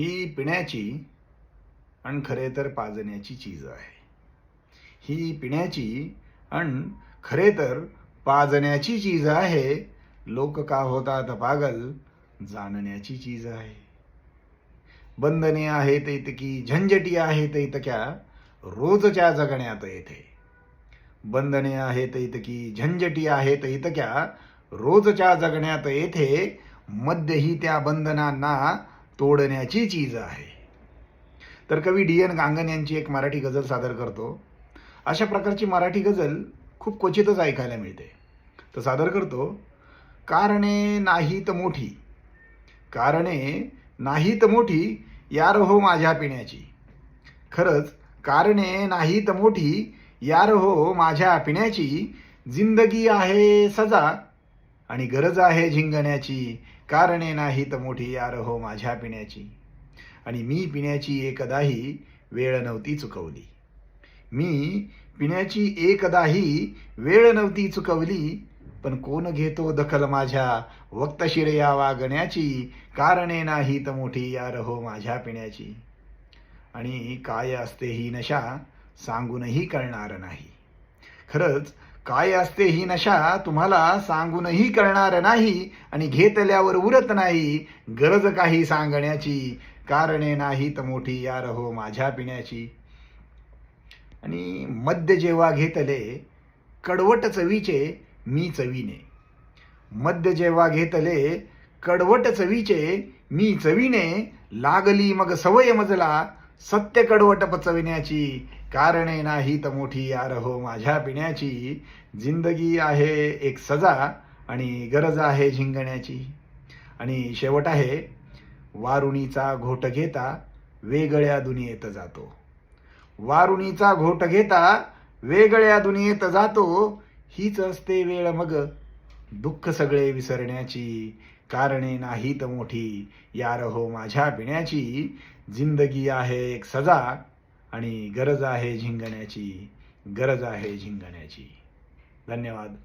ही पिण्याची आणि खरे तर पाजण्याची चीज आहे. ही पिण्याची आणि खरे तर पाजण्याची चीज आहे. लोक का होतात पागल? जाणण्याची चीज आहे. बंधने आहेत इतकी झंझटी आहेत इतक्या रोजच्या जगण्यात येथे. बंधने आहेत इतकी झंझटी आहेत इतक्या रोजच्या जगण्यात येथे. मध्यही त्या बंधनांना तोडण्याची चीज आहे. तर कवी डी एन गांगन यांची एक मराठी गझल सादर करतो. अशा प्रकारची मराठी गझल खूप क्वचितच ऐकायला मिळते. तर सादर करतो कारणे नाहीत मोठी कारणे नाहीत मोठी यार हो माझ्या पिण्याची. खरंच कारणे नाहीत मोठी यार हो माझ्या पिण्याची. जिंदगी आहे सजा आणि गरज आहे झिंगण्याची. कारणे नाहीत मोठी यार हो माझ्या पिण्याची. आणि मी पिण्याची एकदाही वेळ नव्हती चुकवली. मी पिण्याची एकदाही वेळ नव्हती चुकवली पण कोण घेतो दखल माझ्या? वक्तशिर या वागण्याची. कारणे नाहीत मोठी यार हो माझ्या पिण्याची. आणि काय असते ही नशा सांगूनही कळणार नाही. खरंच काय असते ही नशा तुम्हाला सांगूनही करणार नाही आणि घेतल्यावर उरत नाही गरज काही सांगण्याची. कारणे नाहीत मोठी यार हो माझ्या पिण्याची. आणि मद्य जेव्हा घेतले कडवट चवीचे मी चवीने. मद्य जेव्हा घेतले कडवट चवीचे मी चवीने लागली मग सवय मजला सत्य कडवट पचविण्याची कारणे नाहीत मोठी यार हो माझ्या पिण्याची. जिंदगी आहे एक सजा आणि गरज आहे झिंगण्याची. आणि शेवट आहे वारुणीचा घोट घेता वेगळ्या दुनियेत जातो. वारुणीचा घोट घेता वेगळ्या दुनियेत जातो हीच असते वेळ मग. दुःख सगळे विसरण्याची कारणे नाहीत मोठी. यार हो माझ्या पिण्याची. जिंदगी आहे एक सजा आणि गरज आहे झिंगण्याची. गरज आहे झिंगण्याची. धन्यवाद.